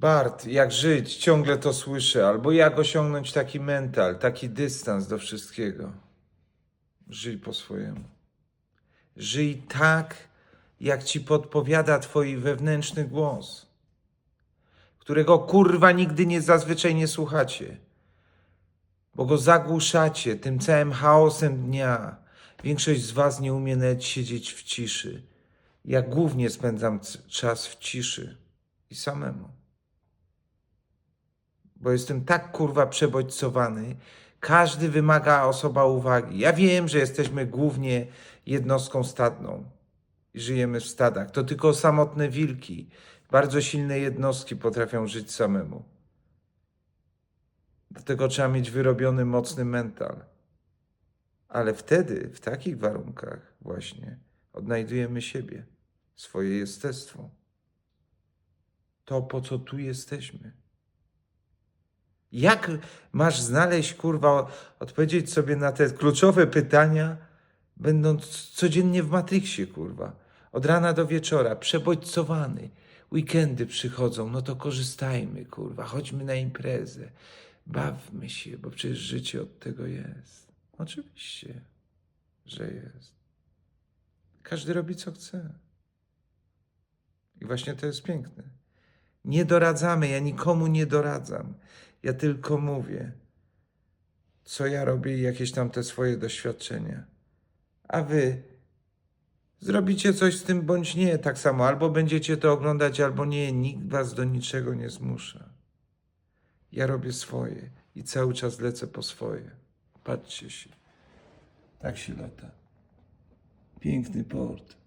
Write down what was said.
Bart, jak żyć, ciągle to słyszę, albo jak osiągnąć taki mental, taki dystans do wszystkiego. Żyj po swojemu. Żyj tak, jak ci podpowiada twój wewnętrzny głos, którego kurwa nigdy nie zazwyczaj nie słuchacie, bo go zagłuszacie tym całym chaosem dnia. Większość z was nie umie nawet siedzieć w ciszy. Ja głównie spędzam czas w ciszy i samemu bo jestem tak kurwa przebodźcowany. Każdy wymaga osoba uwagi. Ja wiem, że jesteśmy głównie jednostką stadną i żyjemy w stadach. To tylko samotne wilki, bardzo silne jednostki potrafią żyć samemu. Dlatego trzeba mieć wyrobiony mocny mental. Ale wtedy, w takich warunkach, właśnie odnajdujemy siebie, swoje jestestwo. To, po co tu jesteśmy. Jak masz znaleźć, kurwa, odpowiedzieć sobie na te kluczowe pytania, będąc codziennie w Matrixie, kurwa? Od rana do wieczora, przebodźcowany. Weekendy przychodzą, no to korzystajmy, kurwa, chodźmy na imprezę. Bawmy się, bo przecież życie od tego jest. Oczywiście, że jest. Każdy robi co chce. I właśnie to jest piękne. Nie doradzamy, ja nikomu nie doradzam. Ja tylko mówię, co ja robię i jakieś tam te swoje doświadczenia. A wy zrobicie coś z tym bądź nie, tak samo. Albo będziecie to oglądać, albo nie. Nikt was do niczego nie zmusza. Ja robię swoje i cały czas lecę po swoje. Patrzcie się. Tak się lata. Piękny port.